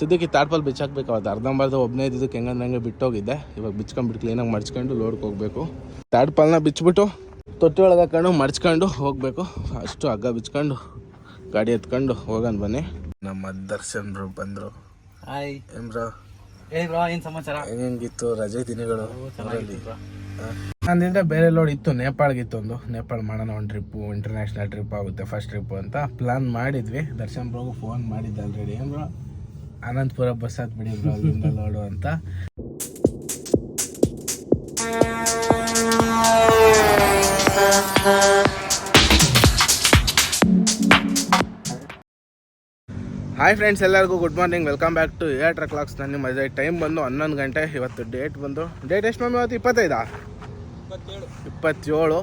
ಸದ್ಯಕ್ಕೆ ತಾಡ್ಪಲ್ ಬಿಚ್ಚಾಕ್ಬೇಕು. ಅವತ್ತು ಅರ್ಧಂಬರ್ಧ ಒಬ್ಬನೇ ಇದ್ದಿದ್ದಕ್ಕೆ ಹೆಂಗಂದ್ರೆ ಹಂಗೆ ಬಿಟ್ಟೋಗಿದ್ದೆ. ಇವಾಗ ಬಿಚ್ಕೊಂಡ್ಬಿಟ್ಟು ಕ್ಲೀನಾಗಿ ಮಡ್ಚ್ಕೊಂಡು ಲೋಡ್ಗೆ ಹೋಗ್ಬೇಕು. ತಾಟ್ಪಾಲ್ನ ಬಿಚ್ಬಿಟ್ಟು ತೊಟ್ಟಿ ಒಳಗೆ ಹಾಕೊಂಡು ಮಡ್ಚ್ಕೊಂಡು ಹೋಗಬೇಕು. ಅಷ್ಟು ಹಗ್ಗ ಬಿಚ್ಕೊಂಡು ಗಾಡಿ ಎತ್ಕೊಂಡು ಹೋಗೋಣ ಬನ್ನಿ. ನಮ್ಮ ದರ್ಶನ್ ಬ್ರೋ ಬಂದರು. ಹಾಯ್ ಏನ್ ಬ್ರೋ? ಏನು ಬ್ರೋ ಏನ್ ಸಮಾಚಾರ? ಹೆಂಗಿತ್ತು ರಜೆ ದಿನಗಳು. ನಂದಿಂದ ಬೇರೆ ಲೋಡ್ ಇತ್ತು. ನೇಪಾಳ್ಗಿತ್ತು ಒಂದು. ನೇಪಾಳ ಮಾಡೋಣ ಒಂದು ಟ್ರಿಪ್ಪು ಇಂಟರ್ನ್ಯಾಷನಲ್ ಟ್ರಿಪ್ ಆಗುತ್ತೆ ಫಸ್ಟ್ ಟ್ರಿಪ್ಪು ಅಂತ ಪ್ಲಾನ್ ಮಾಡಿದ್ವಿ. ದರ್ಶನ್ ಬ್ರೋಗೂ ಫೋನ್ ಮಾಡಿದ್ದೆ ಆಲ್ರೆಡಿ ಏನು ಬ್ರೋ? ಅನಂತಪುರ ಬಸ್ ಹತ್ ಬಿಡಿ ಬ್ರೋ ಅಲ್ಲಿಂದ ಲೋಡು ಅಂತ. ಹಾಯ್ ಫ್ರೆಂಡ್ಸ್ ಎಲ್ಲರಿಗೂ good morning welcome back to eight clocks ನನ್ನ ಮದುವೆ. ಟೈಮ್ ಬಂದು ಹನ್ನೊಂದು ಗಂಟೆ. ಇವತ್ತು ಡೇಟ್ ಬಂದು ಡೇಟ್ ಎಷ್ಟು ಮ್ಯಾಮ್ ಇವತ್ತು? ಇಪ್ಪತ್ತೈದಾ? ಇಪ್ಪತ್ತೇಳು.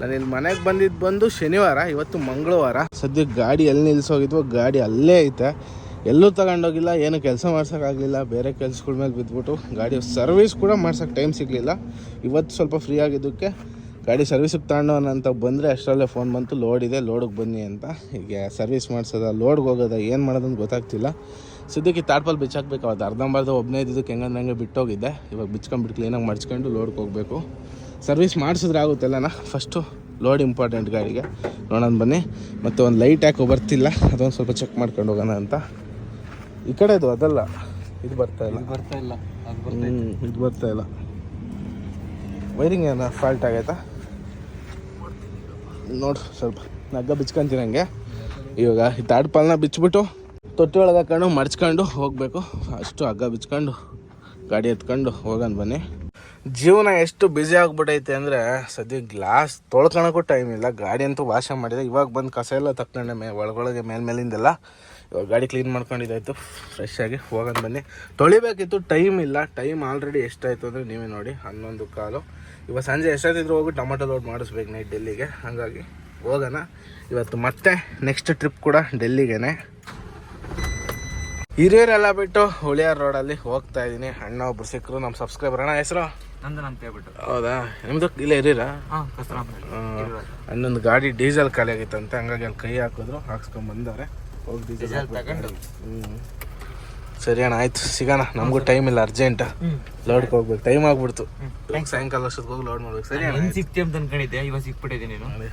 ನಾನು ಇಲ್ಲಿ ಮನೆಗೆ ಬಂದಿದ್ದು ಬಂದು ಶನಿವಾರ ಇವತ್ತು ಮಂಗಳವಾರ. ಸದ್ಯಕ್ಕೆ ಗಾಡಿ ಎಲ್ಲಿ ನಿಲ್ಸೋಗಿದ್ವೋ ಗಾಡಿ ಅಲ್ಲೇ ಐತೆ. ಎಲ್ಲೂ ತಗೊಂಡೋಗಿಲ್ಲ, ಏನು ಕೆಲಸ ಮಾಡ್ಸೋಕ್ಕಾಗಲಿಲ್ಲ ಬೇರೆ ಕೆಲಸಗಳ ಮೇಲೆ ಬಿದ್ದುಬಿಟ್ಟು ಗಾಡಿ ಸರ್ವಿಸ್ ಕೂಡ ಮಾಡ್ಸೋಕ್ಕೆ ಟೈಮ್ ಸಿಗಲಿಲ್ಲ. ಇವತ್ತು ಸ್ವಲ್ಪ ಫ್ರೀ ಆಗಿದ್ದಕ್ಕೆ ಗಾಡಿ ಸರ್ವಿಸಿಗೆ ತಗೊಂಡೋಣ ಅಂತ ಬಂದರೆ ಅಷ್ಟರಲ್ಲೇ ಫೋನ್ ಬಂತು ಲೋಡ್ ಇದೆ ಲೋಡಿಗೆ ಬನ್ನಿ ಅಂತ. ಈಗ ಸರ್ವಿಸ್ ಮಾಡಿಸೋದ ಲೋಡ್ಗೆ ಹೋಗೋದ, ಏನು ಮಾಡೋದಂತ ಗೊತ್ತಾಗ್ತಿಲ್ಲ. ಸದ್ಯಕ್ಕೆ ತಾಟ್ಪಲ್ಲಿ ಬಿಚ್ಚಾಕ್ಬೇಕು, ಅವತ್ತು ಅರ್ಧಂಬರ್ಧ ಒಬ್ಬನೇ ಇದ್ದಿದ್ದಕ್ಕೆ ಹೆಂಗಂದ್ರೆ ಹಂಗೆ ಬಿಟ್ಟೋಗಿದ್ದೆ. ಇವಾಗ ಬಿಚ್ಕೊಂಡ್ಬಿಟ್ಟು ಕ್ಲೀನಾಗಿ ಮಡ್ಚ್ಕೊಂಡು ಲೋಡ್ಗೆ ಹೋಗಬೇಕು. ಸರ್ವಿಸ್ ಮಾಡಿಸಿದ್ರೆ ಆಗುತ್ತಲ್ಲನ ಫಸ್ಟು ಲೋಡ್ ಇಂಪಾರ್ಟೆಂಟ್ ಗಾಡಿಗೆ. ನೋಡೋಣ ಬನ್ನಿ, ಮತ್ತು ಒಂದು ಲೈಟ್ ಯಾಕೋ ಬರ್ತಿಲ್ಲ, ಅದೊಂದು ಸ್ವಲ್ಪ ಚೆಕ್ ಮಾಡ್ಕೊಂಡು ಹೋಗೋಣ ಅಂತ. ಈ ಕಡೆದು ಅದಲ್ಲ. ಇದು ಬರ್ತಾ ಇಲ್ಲ. ಬರ್ತಾ ಇಲ್ಲ. ಅದು ಇದು ಬರ್ತಾ ಇಲ್ಲ. ವೈರಿಂಗ್ ಏನೋ ಫಾಲ್ಟ್ ಆಗೈತಾ? ನೋಡು ಸ್ವಲ್ಪ. ನಗ್ಗ ಬಿಚ್ಕೊಂತೀನಿ ಹಂಗೆ. ಇವಾಗ ಈ ತಾಡ್ಪಾಲ್ನ ಬಿಚ್ಚಿಬಿಟ್ಟು ತೊಟ್ಟಿ ಒಳಗೆ ಹಾಕೊಂಡು ಮಡ್ಚ್ಕೊಂಡು ಹೋಗಬೇಕು. ಅಷ್ಟು ಹಗ್ಗ ಬಿಚ್ಕೊಂಡು ಗಾಡಿ ಎತ್ಕೊಂಡು ಹೋಗೋಣ ಬನ್ನಿ. ಜೀವನ ಎಷ್ಟು ಬ್ಯುಸಿ ಆಗ್ಬಿಟ್ಟೈತೆ ಅಂದರೆ ಸದ್ಯ ಗ್ಲಾಸ್ ತೊಳ್ಕೊಳಕ್ಕೂ ಟೈಮ್ ಇಲ್ಲ. ಗಾಡಿ ಅಂತೂ ವಾಶ ಮಾಡಿದೆ. ಇವಾಗ ಬಂದು ಕಸ ಎಲ್ಲ ತಕ್ಕೊಂಡೆ ಮೇ ಒಳಗೊಳಗೆ ಮೇಲ್ಮೇಲಿಂದೆಲ್ಲ. ಇವಾಗ ಗಾಡಿ ಕ್ಲೀನ್ ಮಾಡ್ಕೊಂಡಿದ್ದಾಯ್ತು. ಫ್ರೆಶ್ ಆಗಿ ಹೋಗೋಣ ಬನ್ನಿ. ತೊಳಿಬೇಕಿತ್ತು ಟೈಮ್ ಇಲ್ಲ. ಟೈಮ್ ಆಲ್ರೆಡಿ ಎಷ್ಟಾಯಿತು ಅಂದರೆ ನೀವೇ ನೋಡಿ ಹನ್ನೊಂದು ಕಾಲು. ಇವಾಗ ಸಂಜೆ ಎಷ್ಟಾಯ್ತಿದ್ರು ಹೋಗಿ ಟೊಮೆಟೊ ಲೋಡ್ ಮಾಡಿಸ್ಬೇಕು ನೈಟ್ ಡೆಲ್ಲಿಗೆ ಹಾಗಾಗಿ ಹೋಗೋಣ. ಇವತ್ತು ಮತ್ತೆ ನೆಕ್ಸ್ಟ್ ಟ್ರಿಪ್ ಕೂಡ ಡೆಲ್ಲಿಗೆನೆ ಹಿರಿಯರೆಲ್ಲ ಬಿಟ್ಟು ಹುಳಿಯಾರ್ ರೋಡಲ್ಲಿ ಹೋಗ್ತಾ ಇದ್ದೀನಿ. ಅಣ್ಣ ಒಬ್ರು ಸಿಕ್ಕರು ನಮ್ಮ ಸಬ್ಸ್ಕ್ರೈಬರ್ ಅಣ್ಣ ಹೆಸರು? ನಂದು ಅಂತ ಹೌದಾ? ನಿಮ್ದು ಇಲ್ಲ ಕಸ್ತರಾಮಲ್ಲಿ ಹನ್ನೊಂದು ಗಾಡಿ ಡೀಸೆಲ್ ಖಾಲಿ ಆಗಿತ್ತಂತೆ. ಹಂಗಾಗಿ ಅಲ್ಲಿ ಕೈ ಹಾಕಿದ್ರು ಹಾಕ್ಸ್ಕೊಂಡ್ ಸರಿ ಅಣ್ಣ ಆಯ್ತು. ಸಿಗೋಣ. ನಮಗೂ ಟೈಮ್ ಇಲ್ಲ ಅರ್ಜೆಂಟ್ ಲೋಡ್ಗೆ ಹೋಗ್ಬೇಕು. ಟೈಮ್ ಆಗ್ಬಿಡ್ತು. ಸಾಯಂಕಾಲ ಅಷ್ಟೊತ್ತಿಗೆ ಹೋಗಿ ಲೋಡ್ ಮಾಡ್ಬೇಕು. ಸರಿ ಅಣ್ಣ ಸಿಕ್ತಿ ಅಂತ ಅನ್ಕೊಂಡಿದ್ದೆ. ಇವಾಗ ಸಿಕ್ಬಿಟ್ಟಿದ್ದೀನಿ ನೀನು.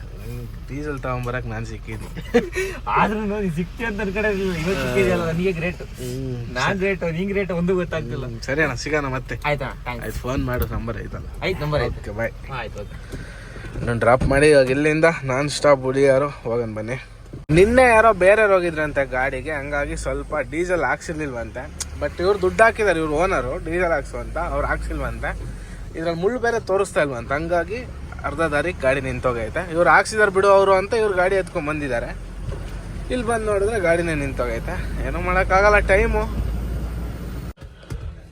ಡೀಸೆಲ್ ತಗೊಂಬರಕ್ಕೆ ನಾನು ಸಿಕ್ಕಿದ್ದೀನಿ. ಆದ್ರೂ ನೀನ್ ಸಿಕ್ತಿ ಅಂತ ಅನ್ಕೊಂಡಿರಲಿಲ್ಲ. ಇವಾಗ ಸಿಕ್ಕಿದೆಯಲ್ಲ ನನಗೆ ಗ್ರೇಟ್ ನಾನು ಗ್ರೇಟ್ ನಿಂಗೆ ಗ್ರೇಟ್ ಒಂದು ಗೊತ್ತಾಗ್ತಿಲ್ಲ. ಸರಿ ಅಣ್ಣ ಸಿಗೋಣ ಮತ್ತೆ. ಆಯ್ತಾ? ಆಯ್ತು ಫೋನ್ ಮಾಡು ನಂಬರ್ ಐತಲ್ಲ. ಆಯ್ತು ನಂಬರ್ ಆಯ್ತು ಓಕೆ ಬಾಯ್ ಆಯ್ತು ಓಕೆ ನಾನು ಡ್ರಾಪ್ ಮಾಡಿ ಇವಾಗ ಇಲ್ಲಿಂದ ನಾನ್ ಸ್ಟಾಪ್ ಉಳಿಯಾರು ಹೋಗೋಣ ಬನ್ನಿ. ನಿನ್ನೆ ಯಾರೋ ಬೇರೆಯವ್ರು ಹೋಗಿದ್ರಂತೆ ಗಾಡಿಗೆ, ಹಂಗಾಗಿ ಸ್ವಲ್ಪ ಡೀಸೆಲ್ ಹಾಕ್ಸಿರ್ಲಿಲ್ವಂತೆ. ಬಟ್ ಇವ್ರು ದುಡ್ಡು ಹಾಕಿದ್ದಾರೆ ಇವ್ರು ಓನರು ಡೀಸೆಲ್ ಹಾಕ್ಸುವಂತ, ಅವ್ರು ಹಾಕ್ಸಿಲ್ವಂತೆ. ಇದ್ರಲ್ಲಿ ಮುಳ್ಳು ಬೇರೆ ತೋರಿಸ್ತಾ ಇಲ್ವಂತ, ಹಂಗಾಗಿ ಅರ್ಧ ದಾರಿಗೆ ಗಾಡಿ ನಿಂತೋಗೈತೆ. ಇವ್ರು ಹಾಕ್ಸಿದಾರೆ ಬಿಡು ಅವರು ಅಂತ ಇವ್ರು ಗಾಡಿ ಎತ್ಕೊಂಡು ಬಂದಿದ್ದಾರೆ. ಇಲ್ಲಿ ಬಂದು ನೋಡಿದ್ರೆ ಗಾಡಿನೇ ನಿಂತೋಗೈತೆ. ಏನೂ ಮಾಡೋಕ್ಕಾಗಲ್ಲ ಟೈಮು.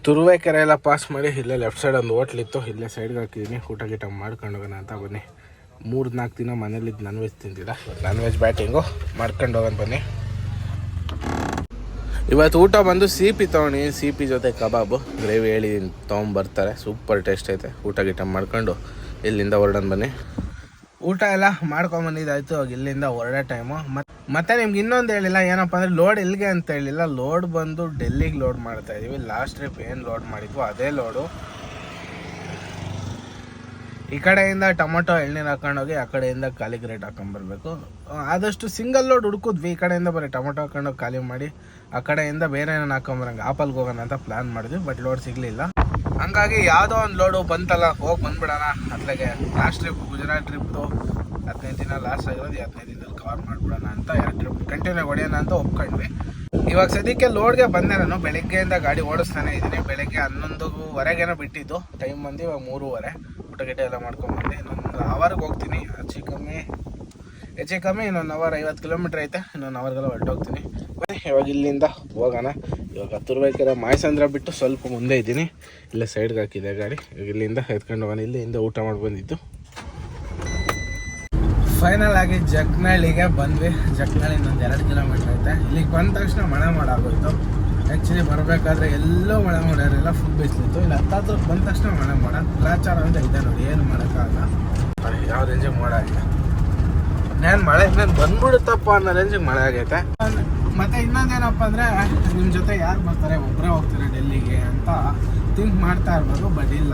ತುರುವೇಕೆರೆ ಎಲ್ಲ ಪಾಸ್ ಮಾಡಿ, ಇಲ್ಲೇ ಲೆಫ್ಟ್ ಸೈಡ್ ಒಂದು ಹೋಟ್ಲಿತ್ತು ಇಲ್ಲೇ ಸೈಡ್ಗೆ ಹಾಕಿದ್ದೀನಿ ಊಟ ಗೀಟ ಮಾಡ್ಕೊಂಡು ಹೋಗೋಣ ಅಂತ ಬನ್ನಿ. ಮೂರು ನಾಲ್ಕು ದಿನ ಮನೇಲಿದ್ದು ನಾನ್ ವೆಜ್ ತಿಂದಿಲ್ಲ. ನಾನ್ ವೆಜ್ ಬ್ಯಾಟಿಂಗು ಮಾಡ್ಕೊಂಡು ಹೋಗೋಣ ಬನ್ನಿ. ಇವತ್ತು ಊಟ ಬಂದು ಸಿಪಿ ತೊಗೊಂಡು ಸಿಪಿ ಜೊತೆ ಕಬಾಬು, ಗ್ರೇವಿ ಹೇಳಿ ತೊಗೊಂಬರ್ತಾರೆ ಸೂಪರ್ ಟೇಸ್ಟ್ ಐತೆ. ಊಟ ಗೀಟ ಮಾಡ್ಕೊಂಡು ಇಲ್ಲಿಂದ ಹೊರಡೋಣ ಬನ್ನಿ. ಊಟ ಎಲ್ಲ ಮಾಡ್ಕೊಂಬಂದಿದ್ದಾಯ್ತು ಇವಾಗ ಇಲ್ಲಿಂದ ಹೊರಡೋ ಟೈಮು ಮತ್ತೆ ನಿಮ್ಗೆ ಇನ್ನೊಂದು ಹೇಳಿಲ್ಲ. ಏನಪ್ಪ ಅಂದರೆ ಲೋಡ್ ಎಲ್ಲಿಗೆ ಅಂತ ಹೇಳಿಲ್ಲ. ಲೋಡ್ ಬಂದು ಡೆಲ್ಲಿಗೆ ಲೋಡ್ ಮಾಡ್ತಾ ಇದೀವಿ. ಲಾಸ್ಟ್ ಟ್ರಿಪ್ ಏನು ಲೋಡ್ ಮಾಡಿದ್ವು ಅದೇ ಲೋಡು ಈ ಕಡೆಯಿಂದ ಟೊಮೊಟೊ, ಎಳ್ನೀರು ಹಾಕೊಂಡೋಗಿ ಆ ಕಡೆಯಿಂದ ಖಾಲಿ ಗ್ರೇಟ್ ಹಾಕೊಂಡ್ಬರ್ಬೇಕು. ಆದಷ್ಟು ಸಿಂಗಲ್ ಲೋಡ್ ಹುಡುಕಿದ್ವಿ. ಈ ಕಡೆಯಿಂದ ಬರೀ ಟೊಮೊಟೊ ಹಾಕೊಂಡೋಗಿ ಖಾಲಿ ಮಾಡಿ ಆ ಕಡೆಯಿಂದ ಬೇರೆ ಏನೇನು ಹಾಕೊಂಬರಂಗೆ. ಆಪಲ್ಗೆ ಹೋಗೋಣ ಅಂತ ಪ್ಲಾನ್ ಮಾಡಿದ್ವಿ, ಬಟ್ ಲೋಡ್ ಸಿಗಲಿಲ್ಲ. ಹಂಗಾಗಿ ಯಾವುದೋ ಒಂದು ಲೋಡು ಬಂತಲ್ಲ, ಹೋಗಿ ಬಂದ್ಬಿಡೋಣ. ಅತ್ಲಾಗೆ ಲಾಸ್ಟ್ ಟ್ರಿಪ್ ಗುಜರಾತ್ ಟ್ರಿಪ್ದು ಹದಿನೈದು ದಿನ ಲಾಸ್ಟ್ ಆಗಿರೋದು ಹದಿನೈದು ದಿನದಲ್ಲಿ ಕವರ್ ಮಾಡಿಬಿಡೋಣ ಅಂತ ಎರಡು ಟ್ರಿಪ್ ಕಂಟಿನ್ಯೂ ಹೊಡೆಯೋಣ ಅಂತ ಒಪ್ಕೊಂಡ್ವಿ. ಇವಾಗ ಸದ್ಯಕ್ಕೆ ಲೋಡ್ಗೆ ಬಂದೆ ನಾನು. ಬೆಳಿಗ್ಗೆಯಿಂದ ಗಾಡಿ ಓಡಿಸ್ತಾನೆ ಇದ್ದೀನಿ. ಬೆಳಿಗ್ಗೆ ಹನ್ನೊಂದುವರೆಗೇನೋ ಬಿಟ್ಟಿದ್ದು. ಟೈಮ್ ಬಂದು ಇವಾಗ ಮೂರುವರೆ. ಊಟ ಗಿಟ ಎಲ್ಲ ಬಂದೆ. ಇನ್ನೊಂದು ಅವರ್ಗೆ ಹೋಗ್ತೀನಿ. ಹೆಚ್ಚು ಕಮ್ಮಿ ಹೆಚ್ಚು ಕಮ್ಮಿ ಇನ್ನೊಂದು ಅವರ್ ಐವತ್ತು ಕಿಲೋಮೀಟ್ರ್ ಐತೆ. ಇನ್ನೊಂದು ಅವರ್ಗೆಲ್ಲ ಹೊರಟೋಗ್ತೀನಿ. ಬನ್ನಿ, ಇವಾಗ ಇಲ್ಲಿಂದ ಹೋಗೋಣ. ಇವಾಗ ತುರ್ಬೇಕೆರೆ ಮಾಯಸಂದ್ರ ಬಿಟ್ಟು ಸ್ವಲ್ಪ ಮುಂದೆ ಇದ್ದೀನಿ. ಇಲ್ಲೇ ಸೈಡ್ಗೆ ಹಾಕಿದೆ ಗಾಡಿ. ಇಲ್ಲಿಂದ ಎತ್ಕೊಂಡು ಹೋಗೋಣ. ಇಲ್ಲಿಂದ ಊಟ ಮಾಡಿ ಬಂದಿದ್ದು ಫೈನಲ್ ಆಗಿ ಜಕ್ನಳ್ಳಿಗೆ ಬಂದ್ವಿ. ಜಕ್ನಳ್ಳಿ ಇನ್ನೊಂದು ಎರಡು ಕಿಲೋಮೀಟ್ರ್ ಐತೆ. ಇಲ್ಲಿಗೆ ಬಂದ ತಕ್ಷಣ ಮಳೆ ಮಾಡಾಗೋಯ್ತು ಆ್ಯಕ್ಚುಲಿ ಬರಬೇಕಾದ್ರೆ ಎಲ್ಲೂ ಮಳೆ ಮಾಡ್ಯಾರಿಲ್ಲ ಫುಲ್ ಬಿಸಿಲಿತ್ತು ಇಲ್ಲಿ ಹತ್ತಾದ್ರೂ ಬಂದ ತಕ್ಷಣ ಮಳೆ ಮಾಡ. ಲಾಚಾರ ಅಂತ ಇದೆ ನೋಡಿ, ಏನು ಮಾಡೋಕ್ಕಾಗಲ್ಲ. ಯಾವ ರೇಂಜಿಗೆ ಮೋಡ ಆಗಿದೆ? ನಾನು ಮಳೆ ಬಂದ್ಬಿಡುತ್ತಪ್ಪ ಅನ್ನೋ ರೇಂಜಿಗೆ ಮಳೆ ಆಗೈತೆ. ಮತ್ತೆ ಇನ್ನೊಂದೇನಪ್ಪ ಅಂದ್ರೆ ನಿಮ್ಮ ಜೊತೆ ಯಾರು ಬರ್ತಾರೆ? ಒಬ್ಬರೇ ಹೋಗ್ತಾರೆ ಡೆಲ್ಲಿಗೆ ಅಂತ. ಥಿಂಕ್ ಮಾಡ್ತಾ ಇರ್ಬೋದು ಬಟ್ ಇಲ್ಲ.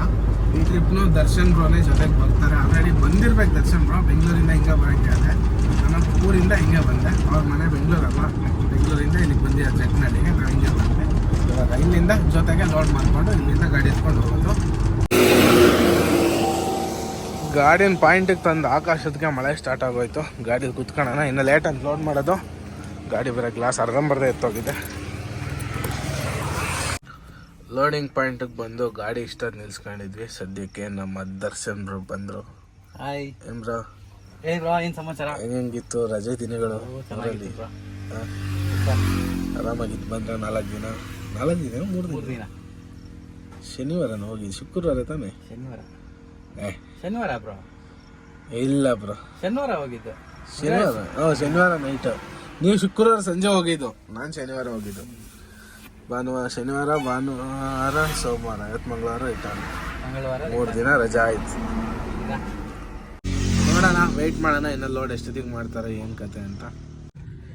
ಈ ಟ್ರಿಪ್ನು ದರ್ಶನ್ ಬ್ರೋನೇ ಜೊತೆಗೆ ಬರ್ತಾರೆ. ಆಲ್ರೆಡಿ ಬಂದಿರ್ಬೇಕು ದರ್ಶನ್ ಬ್ರೋ. ಬೆಂಗಳೂರಿಂದ ಹಿಂಗೆ ಬರೋಕ್ಕೆ ಅದೇ ನಾನು ಊರಿಂದ ಹಿಂಗೆ ಬಂದೆ. ಅವ್ರ ಮನೆ ಬೆಂಗಳೂರಲ್ಲ ಬೆಂಗಳೂರಿಂದ ಇಲ್ಲಿಗೆ ಬಂದಿರೋ ಜಟ್ನಳ್ಳಿಗೆ ನಾನು ಹಿಂಗೆ ಬಂದೆ. ಇವಾಗ ಇಲ್ಲಿಂದ ಜೊತೆಗೆ ಲೋಡ್ ಮಾಡಿಕೊಂಡು ಇಲ್ಲಿಂದ ಗಾಡಿ ಎತ್ಕೊಂಡು ಹೋಗೋದು. ಗಾಡಿನ ಪಾಯಿಂಟಿಗೆ ತಂದು ಆಕಾಶದಕ್ಕೆ ಮಳೆ ಸ್ಟಾರ್ಟ್ ಆಗೋಯ್ತು. ಗಾಡಿ ಕುತ್ಕೊಳ್ಳೋಣ ಇನ್ನು ಲೇಟಾಗಿ ಲೋಡ್ ಮಾಡೋದು. ಗಾಡಿ ಬರೋ ಗ್ಲಾಸ್ ಅರ್ಧಂಬರ್ದೇ ಎತ್ತೋಗಿದೆ. ಲೋಡಿಂಗ್ ಪಾಯಿಂಟಿಗೆ ಬಂದು ಗಾಡಿ ಇಷ್ಟ ನಿಲ್ಸ್ಕೊಂಡಿದ್ವಿ. ಸದ್ಯಕ್ಕೆ ನಮ್ಮ ದರ್ಶನ್ ಬ್ರೋ ಬಂದರು. ಹಾಯ್ ಏನ್ ಬ್ರೋ? ಏ ಬ್ರೋ ಏನು ಸಮಾಚಾರ? ಹೆಂಗಿತ್ತು ರಜೆ ದಿನಗಳು? ಊರಲ್ಲಿ? ಆರಾಮಾಗಿತ್ತು ಬಂದ್ರ ನಾಲ್ಕು ದಿನ? ನಾಲ್ಕು ದಿನ ಮೂರು ದಿನ? ದಿನ. ಶನಿವಾರನ ಹೋಗಿ? ಶುಕ್ರವಾರ ತಾನೆ? ಶನಿವಾರ. ಏ. ಶನಿವಾರ ಬ್ರೋ? ಇಲ್ಲ ಬ್ರೋ. ಶನಿವಾರ ಹೋಗಿದ್ದು. ಶನಿವಾರ? ಹಾಂ ಶನಿವಾರ ನೈಟ್ ನೀವು ಶುಕ್ರವಾರ ಸಂಜೆ ಹೋಗಿದ್ದು. ನಾನು ಶನಿವಾರ ಹೋಗಿದ್ದು. ಭಾನುವಾರ ಶನಿವಾರ ಭಾನುವಾರ ಸೋಮವಾರ ಇವತ್ತು ಮಂಗಳವಾರ ರಿಟರ್ನ್ ಮಂಗಳವಾರ ಮೂರು ದಿನ ರಜಾ ಆಯ್ತು. ನೋಡೋಣ ವೆಯ್ಟ್ ಮಾಡೋಣ ಇನ್ನೂ ಲೋಡ್ ಎಷ್ಟೊತ್ತಿಗೆ ಮಾಡ್ತಾರೆ ಏನು ಕತೆ ಅಂತ.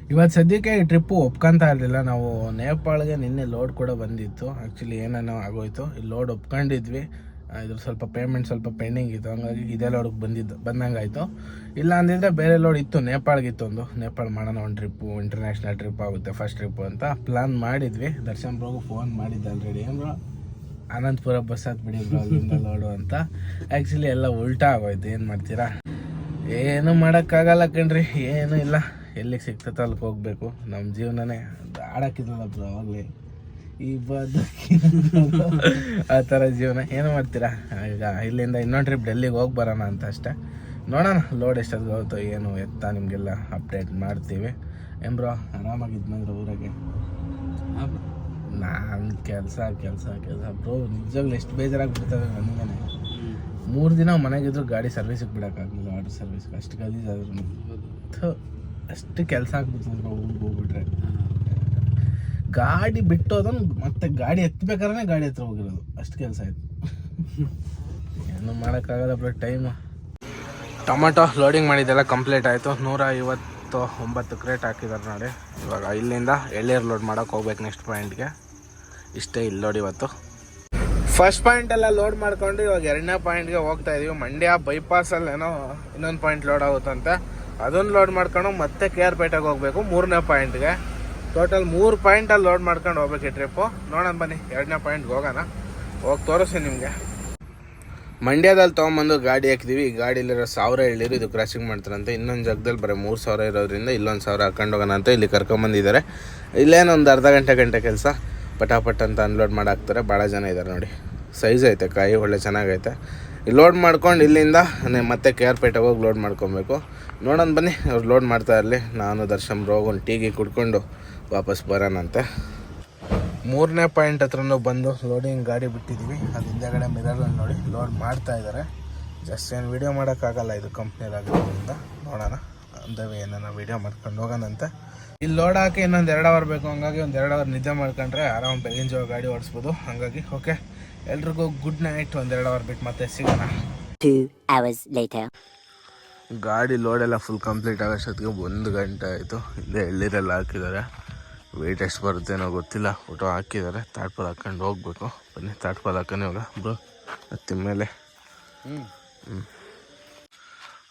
ಇವತ್ತು ಸದ್ಯಕ್ಕೆ ಈ ಟ್ರಿಪ್ಪು ಒಪ್ಕೊಂತಾ ಇರಲಿಲ್ಲ. ನಾವು ನೇಪಾಳ್ಗೆ ನಿನ್ನೆ ಲೋಡ್ ಕೂಡ ಬಂದಿತ್ತು. ಆ್ಯಕ್ಚುಲಿ ಏನೇನೋ ಆಗೋಯ್ತು. ಇಲ್ಲಿ ಲೋಡ್ ಒಪ್ಕೊಂಡಿದ್ವಿ. ಇದ್ರ ಸ್ವಲ್ಪ ಪೇಮೆಂಟ್ ಸ್ವಲ್ಪ ಪೆಂಡಿಂಗ್ ಇತ್ತು. ಹಂಗಾಗಿ ಇದೇ ಲೋಡ್ಗೆ ಬಂದಿದ್ದು ಬಂದಂಗಾಯಿತು ಇಲ್ಲ ಅಂದಿದ್ರೆ ಬೇರೆ ಲೋಡ್ ಇತ್ತು. ನೇಪಾಳ್ಗೆ ಇತ್ತು ಒಂದು. ನೇಪಾಳ ಮಾಡೋಣ ಒಂದು ಟ್ರಿಪ್ಪು ಇಂಟರ್ನ್ಯಾಷನಲ್ ಟ್ರಿಪ್ ಆಗುತ್ತೆ ಫಸ್ಟ್ ಟ್ರಿಪ್ಪು ಅಂತ ಪ್ಲಾನ್ ಮಾಡಿದ್ವಿ. ದರ್ಶನ್ ಬ್ರೋಗು ಫೋನ್ ಮಾಡಿದ್ದೆ ಆಲ್ರೆಡಿ ಏನು ಅನಂತಪುರ ಬಸ್ ಬಿಡಿ ಬ್ರೋ, ಅಲ್ಲಿಂದ ಲೋಡು ಅಂತ. ಆ್ಯಕ್ಚುಲಿ ಎಲ್ಲ ಉಲ್ಟಾ ಆಗೋಯ್ತು. ಏನು ಮಾಡ್ತೀರಾ? ಏನು ಮಾಡೋಕ್ಕಾಗಲ್ಲ ಕಣ್ರಿ. ಏನೂ ಇಲ್ಲ. ಎಲ್ಲಿಗೆ ಸಿಗ್ತೈತೆ ಅಲ್ಲಿಗೆ ಹೋಗಬೇಕು. ನಮ್ಮ ಜೀವನನೇ ಆಡೋಕ್ಕಿದ್ದಲ್ಲ ಬ್ರೋ ಅವಾಗಲೇ ಈ ಆ ಥರ ಜೀವನ. ಏನು ಮಾಡ್ತೀರಾ? ಈಗ ಇಲ್ಲಿಂದ ಇನ್ನೊಂದು ಟ್ರಿಪ್ ಡೆಲ್ಲಿಗೆ ಹೋಗಿ ಬರೋಣ ಅಂತ ಅಷ್ಟೇ. ನೋಡೋಣ ಲೋಡ್ ಎಷ್ಟೊತ್ತಿಗೆ ಹೋಗುತ್ತೋ ಏನು ಎತ್ತ ನಿಮಗೆಲ್ಲ ಅಪ್ಡೇಟ್ ಮಾಡ್ತೀವಿ. ಏನ್ ಬ್ರೋ ಆರಾಮಾಗಿದ್ನಂದ್ರೆ ಊರಾಗೆ? ನಾನು ಕೆಲಸ ಕೆಲಸ ಕೆಲಸ. ಬ್ರೋ ನಿಜವಾಗ್ಲೂ ಎಷ್ಟು ಬೇಜಾರಾಗಿ ಬಿಡ್ತವೆ ನನಗೇನೆ. ಮೂರು ದಿನ ಮನೆಗಿದ್ರು ಗಾಡಿ ಸರ್ವಿಸಿಗೆ ಬಿಡೋಕ್ಕಾಗಲಿಲ್ಲ ಆಟೋ ಸರ್ವಿಸ್ಗೆ. ಅಷ್ಟು ಗಲೀಜಾದ್ರು. ಅಷ್ಟು ಕೆಲಸ ಆಗ್ಬಿಡ್ತದೆ ಬ್ರೋ ಊರಿಗೆ ಹೋಗ್ಬಿಟ್ರೆ. ಗಾಡಿ ಬಿಟ್ಟೋದನ್ನು ಮತ್ತೆ ಗಾಡಿ ಎತ್ತಬೇಕಾದ್ರೆ ಗಾಡಿ ಹತ್ರ ಹೋಗಿರೋದು. ಅಷ್ಟು ಕೆಲಸ ಆಯ್ತು. ಏನು ಮಾಡೋಕ್ಕಾಗಲ್ಲ ಬ್ರೋ ಟೈಮು ಟೊಮೆಟೊ ಲೋಡಿಂಗ್ ಮಾಡಿದ್ದೆಲ್ಲ ಕಂಪ್ಲೀಟ್ ಆಯಿತು. ನೂರ ಐವತ್ತು ಒಂಬತ್ತು ಕ್ರೇಟ್ ಹಾಕಿದ್ದಾರೆ ನೋಡಿ. ಇವಾಗ ಇಲ್ಲಿಂದ ಎಳ್ನೀರು ಲೋಡ್ ಮಾಡೋಕೆ ಹೋಗ್ಬೇಕು ನೆಕ್ಸ್ಟ್ ಪಾಯಿಂಟ್ಗೆ ಇಷ್ಟೇ ಇಲ್ಲಿ ಲೋಡ್ ಇವತ್ತು. ಫಸ್ಟ್ ಪಾಯಿಂಟ್ ಎಲ್ಲ ಲೋಡ್ ಮಾಡ್ಕೊಂಡು ಇವಾಗ ಎರಡನೇ ಪಾಯಿಂಟ್ಗೆ ಹೋಗ್ತಾ ಇದೀವಿ. ಮಂಡ್ಯ ಬೈಪಾಸಲ್ಲಿ ಏನೋ ಇನ್ನೊಂದು ಪಾಯಿಂಟ್ ಲೋಡ್ ಆಗುತ್ತಂತೆ. ಅದನ್ನು ಲೋಡ್ ಮಾಡ್ಕೊಂಡು ಮತ್ತೆ ಕೆ ಆರ್ ಪೇಟೆಗೆ ಹೋಗ್ಬೇಕು ಮೂರನೇ ಪಾಯಿಂಟ್ಗೆ ಟೋಟಲ್ ಮೂರು ಪಾಯಿಂಟಲ್ಲಿ ಲೋಡ್ ಮಾಡ್ಕೊಂಡು ಹೋಗ್ಬೇಕು ಈ ಟ್ರಿಪ್ಪು ನೋಡೋಣ ಬನ್ನಿ, ಎರಡನೇ ಪಾಯಿಂಟ್ಗೆ ಹೋಗೋಣ. ಹೋಗಿ ತೋರಿಸಿ ನಿಮಗೆ. ಮಂಡ್ಯದಲ್ಲಿ ತೊಗೊಂಬಂದು ಗಾಡಿ ಹಾಕಿದೀವಿ. ಈ ಗಾಡಿಲಿರೋ ಸಾವಿರ ಹೇಳಿರು ಇದು ಕ್ರಾಸಿಂಗ್ ಮಾಡ್ತಾರಂತೆ. ಇನ್ನೊಂದು ಜಾಗದಲ್ಲಿ ಬರೀ ಮೂರು ಸಾವಿರ ಇರೋದ್ರಿಂದ ಇಲ್ಲೊಂದು ಸಾವಿರ ಹಾಕೊಂಡು ಹೋಗೋಣ ಅಂತ ಇಲ್ಲಿ ಕರ್ಕೊಂಬಂದಿದ್ದಾರೆ. ಇಲ್ಲೇನೊಂದು ಅರ್ಧ ಗಂಟೆ ಗಂಟೆ ಕೆಲಸ. ಪಟಾಪಟ್ ಅಂತ ಅನ್ಲೋಡ್ ಮಾಡಾಕ್ತಾರೆ. ಭಾಳ ಜನ ಇದ್ದಾರೆ ನೋಡಿ. ಸೈಜ್ ಐತೆ, ಕಾಯಿ ಒಳ್ಳೆ ಚೆನ್ನಾಗೈತೆ. ಲೋಡ್ ಮಾಡ್ಕೊಂಡು ಇಲ್ಲಿಂದ ಮತ್ತೆ ಕೆ ಆರ್ ಪೇಟೆಗೆ ಹೋಗಿ ಲೋಡ್ ಮಾಡ್ಕೊಬೇಕು. ನೋಡೋಣ ಬನ್ನಿ, ಅವ್ರು ಲೋಡ್ ಮಾಡ್ತಾ ಇರಲಿ. ನಾನು, ದರ್ಶನ್ ರೋಗ ಒಂದು ಟೀಗೆ ಕುಡ್ಕೊಂಡು ವಾಪಸ್ ಬರೋಣಂತೆ ಮೂರನೇ ಪಾಯಿಂಟ್ ಹತ್ರನೂ ಬಂದು ಲೋಡಿಂಗ್ ಗಾಡಿ ಬಿಟ್ಟಿದ್ದೀವಿ ಅದು ಹಿಂದೆಗಡೆ ಮಿರರಲ್ಲಿ ನೋಡಿ ಲೋಡ್ ಮಾಡ್ತಾ ಇದ್ದಾರೆ ಜಸ್ಟ್ ಏನು ವೀಡಿಯೋ ಮಾಡೋಕ್ಕಾಗಲ್ಲ ಇದು ಕಂಪ್ನಿಲಾಗಿರೋದ್ರಿಂದ ನೋಡೋಣ ಅಂದವೇ ಏನೋ ವೀಡಿಯೋ ಮಾಡ್ಕೊಂಡು ಹೋಗೋಣಂತೆ ಇಲ್ಲಿ ಲೋಡ್ ಹಾಕಿ ಇನ್ನೊಂದು ಎರಡು ಅವರ್ ಬೇಕು. ಹಂಗಾಗಿ ಒಂದು ಎರಡು ಅವರ್ ನಿದ್ದೆ ಮಾಡ್ಕೊಂಡ್ರೆ ಆರಾಮ್ ಬೆಳಗಿನ ಜಾವ ಗಾಡಿ ಓಡಿಸ್ಬೋದು. ಹಾಗಾಗಿ ಓಕೆ ಎಲ್ರಿಗೂ ಗುಡ್ ನೈಟ್ ಒಂದೆರಡು ಅವರ್ ಬಿಟ್ಟು ಮತ್ತೆ ಸಿಗೋಣ. ಗಾಡಿ ಲೋಡೆಲ್ಲ ಫುಲ್ ಕಂಪ್ಲೀಟ್ ಆಗೋಷ್ಟೊತ್ತಿಗೆ ಒಂದು ಗಂಟೆ ಆಯಿತು. ಇಲ್ಲೇ ಎಳ್ಳೀರೆಲ್ಲ ಹಾಕಿದ್ದಾರೆ. ವೆಯ್ಟ್ ಎಷ್ಟು ಬರುತ್ತೇನೋ ಗೊತ್ತಿಲ್ಲ. ಫೋಟೋ ಹಾಕಿದ್ದಾರೆ. ತಾಟ್ಪಾಲ್ ಹಾಕ್ಕೊಂಡು ಹೋಗ್ಬೇಕು. ಬನ್ನಿ ತಾಟ್ಪಾಲ್ ಹಾಕೊಂಡು ಇವಾಗ. ಬ್ರೋ ಹತ್ತಿನ ಮೇಲೆ. ಹ್ಞೂ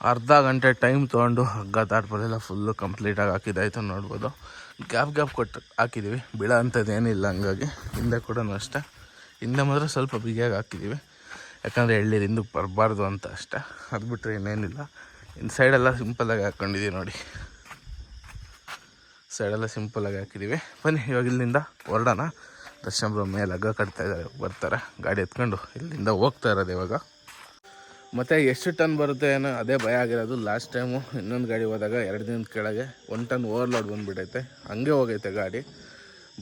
ಅರ್ಧ ಗಂಟೆ ಟೈಮ್ ತೊಗೊಂಡು ಹಗ್ಗ ತಾಟ್ಪಾಲೆಲ್ಲ ಫುಲ್ಲು ಕಂಪ್ಲೀಟಾಗಿ ಹಾಕಿದ್ದಾಯ್ತು ನೋಡ್ಬೋದು. ಗ್ಯಾಪ್ ಗ್ಯಾಪ್ ಕೊಟ್ಟು ಹಾಕಿದ್ದೀವಿ. ಬಿಳ ಅಂಥದ್ದು ಏನಿಲ್ಲ ಹಂಗಾಗಿ. ಹಿಂದೆ ಕೂಡ ಅಷ್ಟೆ. ಹಿಂದೆ ಮಾತ್ರ ಸ್ವಲ್ಪ ಬಿಗಿಯಾಗಿ ಹಾಕಿದ್ದೀವಿ. ಯಾಕಂದರೆ ಎಳ್ಳೀರು ಹಿಂದಕ್ಕೆ ಬರಬಾರ್ದು ಅಂತ ಅಷ್ಟೆ. ಅದು ಬಿಟ್ಟರೆ ಇನ್ನೇನಿಲ್ಲ. ಇನ್ನು ಸೈಡೆಲ್ಲ ಸಿಂಪಲಾಗಿ ಹಾಕ್ಕೊಂಡಿದ್ದೀವಿ ನೋಡಿ. ಸೈಡೆಲ್ಲ ಸಿಂಪಲ್ಲಾಗಿ ಹಾಕಿದ್ದೀವಿ ಬನ್ನಿ, ಇವಾಗ ಇಲ್ಲಿಂದ ಹೊರಡೋಣ. ದರ್ಶನ ಮೇಲೆ ಹಗ್ಗ ಕಟ್ತಾ ಇದ್ದಾರೆ, ಬರ್ತಾರೆ. ಗಾಡಿ ಎತ್ಕೊಂಡು ಇಲ್ಲಿಂದ ಹೋಗ್ತಾ ಇರೋದು ಇವಾಗ. ಮತ್ತು ಎಷ್ಟು ಟನ್ ಬರುತ್ತೆ ಏನೋ ಅದೇ ಭಯ ಆಗಿರೋದು. ಲಾಸ್ಟ್ ಟೈಮು ಇನ್ನೊಂದು ಗಾಡಿ ಹೋದಾಗ ಎರಡು ದಿನದ ಕೆಳಗೆ ಒನ್ ಟನ್ ಓವರ್ಲೋಡ್ ಬಂದುಬಿಟ್ಟೈತೆ ಹಂಗೆ ಹೋಗೈತೆ ಗಾಡಿ.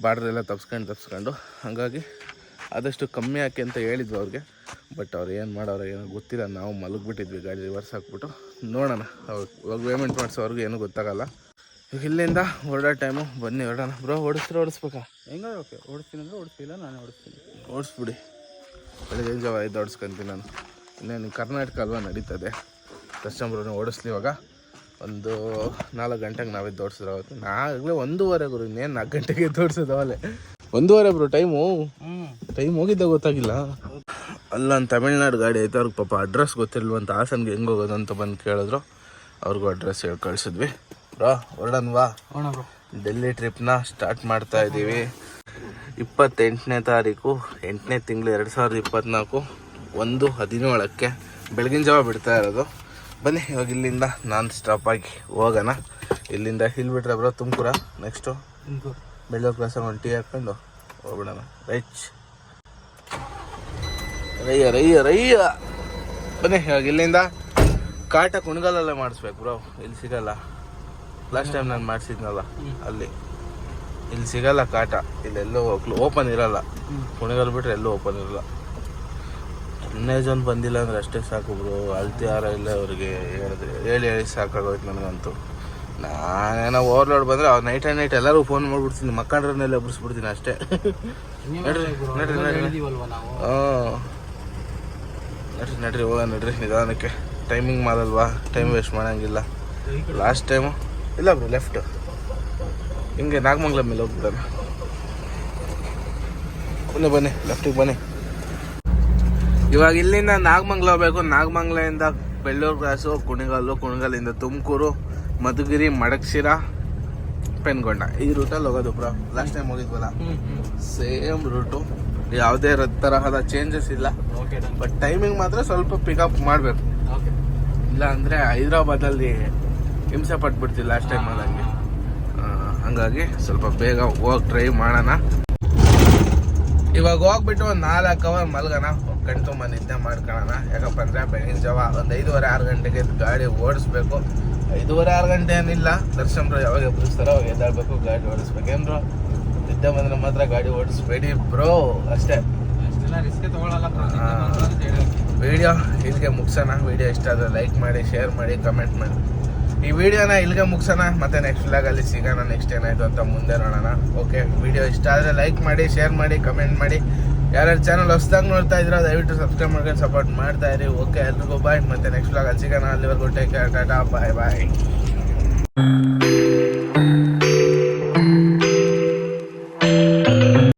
ಬಾರ್ಡ್ರೆಲ್ಲ ತಪ್ಸ್ಕೊಂಡು ತಪ್ಸ್ಕೊಂಡು. ಹಾಗಾಗಿ ಆದಷ್ಟು ಕಮ್ಮಿ ಹಾಕಿ ಅಂತ ಹೇಳಿದ್ವು ಅವ್ರಿಗೆ. ಬಟ್ ಅವ್ರು ಏನು ಮಾಡೋರು ಏನೋ ಗೊತ್ತಿಲ್ಲ. ನಾವು ಮಲಗಿಬಿಟ್ಟಿದ್ವಿ ಗಾಡಿ ರಿವರ್ಸ್ ಹಾಕ್ಬಿಟ್ಟು. ನೋಡೋಣ ಅವ್ರು ಇವಾಗ ಪೇಮೆಂಟ್ ಮಾಡಿಸೋರ್ಗೂ ಏನೂ ಗೊತ್ತಾಗಲ್ಲ. ಇಲ್ಲಿಂದ ಹೊರಡೋ ಟೈಮು ಬನ್ನಿ ಹೊರಡೋಣ. ಬ್ರೋ ಓಡಿಸ್ತೀರ ಓಡಿಸ್ಬೇಕಾ? ಹೆಂಗ ಓಕೆ. ಓಡಿಸ್ತೀನಿ ಅಂದರೆ ಓಡಿಸ್ತಿಲ್ಲ ನಾನು ಓಡಿಸ್ತೀನಿ. ಓಡಿಸ್ಬಿಡಿ. ಬೆಳಗ್ಗೆ ಜಾವ ಐದು ಓಡಿಸ್ಕೊಂತೀನಿ ನಾನು. ಇನ್ನೇನು ಕರ್ನಾಟಕ ಅಲ್ವಾ ನಡೀತದೆ. ಕಸ್ಟಮರ್ನ ಓಡಿಸ್ಲಿ ಇವಾಗ. ಒಂದು ನಾಲ್ಕು ಗಂಟೆಗೆ ನಾವೇ ಓಡಿಸಿದ್ರೆ ಅವತ್ತು ನಾಗಲೇ ಒಂದೂವರೆ ಗುರು ಇನ್ನೇನು ನಾಲ್ಕು ಗಂಟೆಗೆ ತೋರಿಸೋದು ಅವಲೇ. ಒಂದೂವರೆ ಬ್ರೋ ಟೈಮು? ಟೈಮ್ ಹೋಗಿದ್ದ ಗೊತ್ತಾಗಿಲ್ಲ. ಅಲ್ಲೊಂದು ತಮಿಳ್ನಾಡು ಗಾಡಿ ಐತೆ ಅವ್ರಿಗೆ ಪಾಪ ಅಡ್ರೆಸ್ ಗೊತ್ತಿಲ್ವಂತ ಹಾಸನ್ಗೆ ಹೆಂಗೆ ಹೋಗೋದು ಅಂತ ಬಂದು ಕೇಳಿದ್ರು. ಅವ್ರಿಗೂ ಅಡ್ರೆಸ್ ಹೇಳಿ ಕಳಿಸಿದ್ವಿ. ಬ್ರೋ ಹೊರಡನ್ವಾ ಡೆಲ್ಲಿ ಟ್ರಿಪ್ನ ಸ್ಟಾರ್ಟ್ ಮಾಡ್ತಾ ಇದ್ದೀವಿ ಇಪ್ಪತ್ತೆಂಟನೇ ತಾರೀಕು ಎಂಟನೇ ತಿಂಗಳು ಎರಡು ಸಾವಿರದ ಇಪ್ಪತ್ತ್ನಾಲ್ಕು ಒಂದು ಹದಿನೇಳಕ್ಕೆ ಬೆಳಗಿನ ಜಾವ ಬಿಡ್ತಾ ಇರೋದು. ಬನ್ನಿ ಇವಾಗ ಇಲ್ಲಿಂದ ನಾನ್ ಸ್ಟಾಪ್ ಆಗಿ ಹೋಗೋಣ. ಇಲ್ಲಿಂದ ಇಲ್ಲಿ ಬಿಟ್ರೆ bro Tumakuru next Bellur cross ಒಂದು ಟೀ ಹಾಕ್ಕೊಂಡು ಹೋಗ್ಬಿಡೋಣ. ರೈಚ್ ರಯ್ಯ ರಯ್ಯ ರಯ್ಯ ಬನ್ನಿ ಇವಾಗ ಇಲ್ಲಿಂದ ಕಾಟ ಕುಣಗಲಲ್ಲೇ ಮಾಡಿಸ್ಬೇಕು ಬ್ರೋ ಇಲ್ಲಿ ಸಿಗಲ್ಲ. ಲಾಸ್ಟ್ ಟೈಮ್ ನಾನು ಮಾಡಿಸಿದ್ನಲ್ಲ ಅಲ್ಲಿ. ಇಲ್ಲಿ ಸಿಗಲ್ಲ ಕಾಟ. ಇಲ್ಲೆಲ್ಲೂ ಓಪನ್ ಇರಲ್ಲ. ಕುಣಗಲ್ ಬಿಟ್ರೆ ಎಲ್ಲೂ ಓಪನ್ ಇರಲ್ಲ. ಇನ್ನೇ ಜನ ಬಂದಿಲ್ಲ ಅಂದ್ರೆ ಅಷ್ಟೇ ಸಾಕು ಬ್ರೋ ಅಳ್ತಿ ಯಾರ ಇಲ್ಲ ಅವ್ರಿಗೆ ಹೇಳಿದ್ರೆ. ಹೇಳಿ ಹೇಳಿ ಸಾಕಾಗೋಯ್ತು ನನಗಂತೂ. ನಾನೇನೋ ಓವರ್ಲೋಡ್ ಬಂದರೆ ಅವ್ರು ನೈಟ್ ಆ್ಯಂಡ್ ನೈಟ್ ಎಲ್ಲರೂ ಫೋನ್ ಮಾಡ್ಬಿಡ್ತೀನಿ. ಮಕ್ಕಂಡ್ರನ್ನೆಲ್ಲ ಎಬ್ಬಿಸ್ಬಿಡ್ತೀನಿ ಅಷ್ಟೇ. ನಡ್ರಿ ಹಾಂ ನಡ್ರಿ ನಡ್ರಿ ಹೋಗೋಣ ನಡ್ರಿ. ನಿಧಾನಕ್ಕೆ. ಟೈಮಿಂಗ್ ಮಾಡಲ್ವಾ? ಟೈಮ್ ವೇಸ್ಟ್ ಮಾಡೋಂಗಿಲ್ಲ. ಲಾಸ್ಟ್ ಟೈಮು ಇಲ್ಲ ಬ್ರೋ ಲೆಫ್ಟ್ ಹಿಂಗೆ ನಾಗಮಂಗ್ಲ ಮೇಲೆ ಹೋಗ್ಬಿಡೋಣ. ಬನ್ನಿ ಬನ್ನಿ ಲೆಫ್ಟಿಗೆ ಬನ್ನಿ. ಇವಾಗ ಇಲ್ಲಿಂದ ನಾಗಮಂಗ್ಲ ಹೋಗ್ಬೇಕು. ನಾಗಮಂಗ್ಲೆಯಿಂದ ಬೆಳ್ಳೂರು ಕ್ರಾಸು ಕುಣಿಗಲ್ಲು ಕುಣಿಗಲ್ಲಿಂದ ತುಮಕೂರು ಮಧುಗಿರಿ ಮಡಕ್ಶಿರ ಪೆನ್ಗೊಂಡ. ಈ ರೂಟಲ್ಲಿ ಹೋಗೋದು ಬ್ರೋ ಲಾಸ್ಟ್ ಟೈಮ್ ಹೋಗಿದ್ವಲ್ಲ? ಸೇಮ್ ರೂಟು ಯಾವುದೇ ತರಹದ ಚೇಂಜಸ್ ಇಲ್ಲ. ಬಟ್ ಟೈಮಿಂಗ್ ಮಾತ್ರ ಸ್ವಲ್ಪ ಪಿಕಪ್ ಮಾಡಬೇಕು. ಓಕೆ ಇಲ್ಲ ಅಂದರೆ ಹೈದ್ರಾಬಾದಲ್ಲಿ ಹಿಂಸೆ ಪಟ್ಬಿಡ್ತೀವಿ ಲಾಸ್ಟ್ ಟೈಮ್ ಆ, ಹಂಗಾಗಿ ಸ್ವಲ್ಪ ಬೇಗ ಹೋಗಿ ಟ್ರೈ ಮಾಡೋಣ. ಇವಾಗ ಹೋಗ್ಬಿಟ್ಟು ಒಂದು ನಾಲ್ಕು ಅವರ್ ಮಲ್ಗೋಣ. ಕಣ್ ತುಂಬ ನಿದ್ದೆ ಮಾಡ್ಕೊಳ್ಳೋಣ. ಯಾಕಪ್ಪ ಅಂದರೆ ಬೆಳಗಿನ ಜಾವ ಒಂದು ಐದುವರೆ ಆರು ಗಂಟೆಗೆ ಗಾಡಿ ಓಡಿಸ್ಬೇಕು. ಐದೂವರೆ ಆರು ಗಂಟೆ ಏನಿಲ್ಲ. ದರ್ಶನ್ ಯಾವಾಗ ಎಬ್ಬಿಸ್ತಾರೋ ಅವಾಗ ಎದ್ದಾಡಬೇಕು ಗಾಡಿ ಓಡಿಸ್ಬೇಕು. ಏನು ಬ್ರೋ ನಿದ್ದೆ ಬಂದ್ರೆ ಮಾತ್ರ ಗಾಡಿ ಓಡಿಸ್ಬೇಡಿ ಬ್ರೋ ಅಷ್ಟೇ. ವಿಡಿಯೋ ಇಲ್ಲಿಗೆ ಮುಗ್ಸೋಣ ವಿಡಿಯೋ ಇಷ್ಟ ಆದರೆ ಲೈಕ್ ಮಾಡಿ ಶೇರ್ ಮಾಡಿ ಕಮೆಂಟ್ ಮಾಡಿ. ಈ ವಿಡಿಯೋನ ಇಲ್ಲಿಗೆ ಮುಗ್ಸೋಣ ಮತ್ತೆ ನೆಕ್ಸ್ಟ್ ವ್ಲಾಗಲ್ಲಿ ಸಿಗೋಣ ನೆಕ್ಸ್ಟ್ ಏನಾಯ್ತು ಅಂತ ಮುಂದೆ ನೋಡೋಣ. ಓಕೆ ವಿಡಿಯೋ ಇಷ್ಟ ಆದರೆ ಲೈಕ್ ಮಾಡಿ ಶೇರ್ ಮಾಡಿ ಕಮೆಂಟ್ ಮಾಡಿ. ಯಾರ್ಯಾರು ಚಾನಲ್ ಹೊಸ್ದಾಗಿ ನೋಡ್ತಾ ಇದ್ರೆ ದಯವಿಟ್ಟು ಸಬ್ಸ್ಕ್ರೈಬ್ ಮಾಡ್ಕೊಂಡು ಸಪೋರ್ಟ್ ಮಾಡ್ತಾ ಇರಿ. ಓಕೆ ಎಲ್ರಿಗೂ ಬಾಯ್ ಮತ್ತೆ ನೆಕ್ಸ್ಟ್ ವ್ಲಾಗಲ್ಲಿ ಸಿಗೋಣ. ಅಲ್ಲಿವರೆಗೂ take care tata bye bye